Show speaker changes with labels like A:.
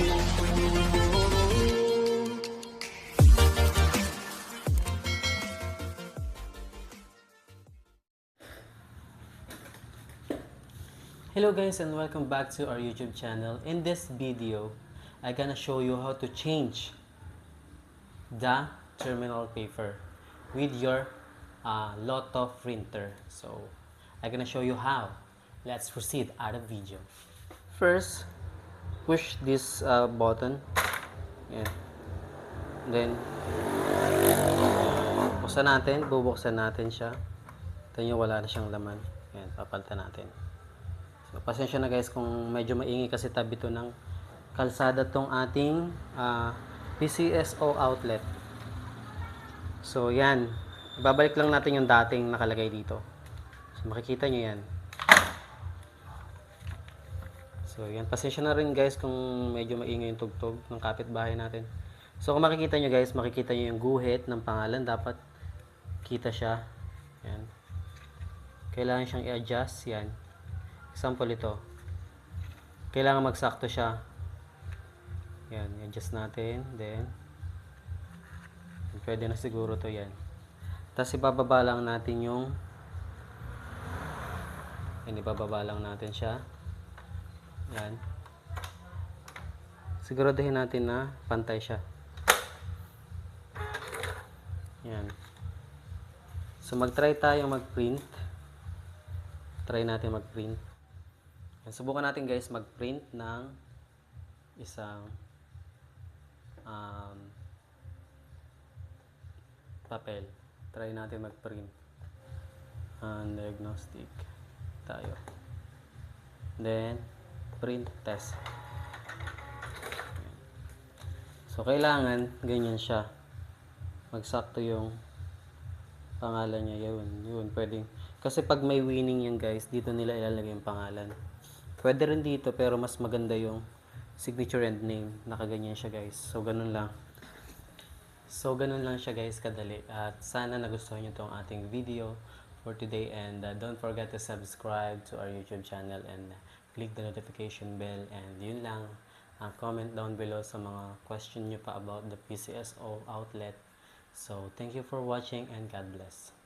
A: Hello guys and welcome back to our YouTube channel. In this video, I'm gonna show you how to change the terminal paper with your uh, Lotto printer. So, I'm gonna show you how. Let's proceed out of video. First, push this uh, button. Yan. Then, buksan natin, bubuksan natin siya. Ito nyo, wala na siyang laman. Yan, papalitan natin. So, pasensya na guys kung medyo maingay kasi tabi to ng kalsada tong ating ah, PCSO outlet. So, yan. Ibabalik lang natin yung dating nakalagay dito. So, makikita nyo yan. So, yan. Pasensya na rin guys kung medyo maingay yung tugtog ng kapitbahay natin. So, kung makikita nyo guys, makikita nyo yung guhit ng pangalan. Dapat kita siya. Yan. Kailangan siyang i-adjust. Yan. Example ito. Kailangan magsakto siya. Yan, i-adjust natin. Then, pwede na siguro to yan. Tapos ibababa lang natin yung yan, ibababa lang natin siya. Yan. Siguraduhin natin na pantay siya. Yan. So, mag-try tayo mag-print. Try natin mag-print. Subukan natin guys mag-print ng isang um, papel. Try natin mag-print. And diagnostic tayo. Then, print test. So, kailangan ganyan siya. Magsakto yung pangalan niya. Yun, yun, pwedeng. Kasi pag may winning yan guys, dito nila ilalagay yung pangalan. Pwede rin dito, pero mas maganda yung signature and name. Nakaganyan siya guys. So, ganun lang. So, ganun lang siya guys, kadali. At sana nagustuhan nyo tong ating video for today. And uh, don't forget to subscribe to our YouTube channel and click the notification bell. And yun lang. Uh, comment down below sa mga question nyo pa about the PCSO outlet. So, thank you for watching and God bless.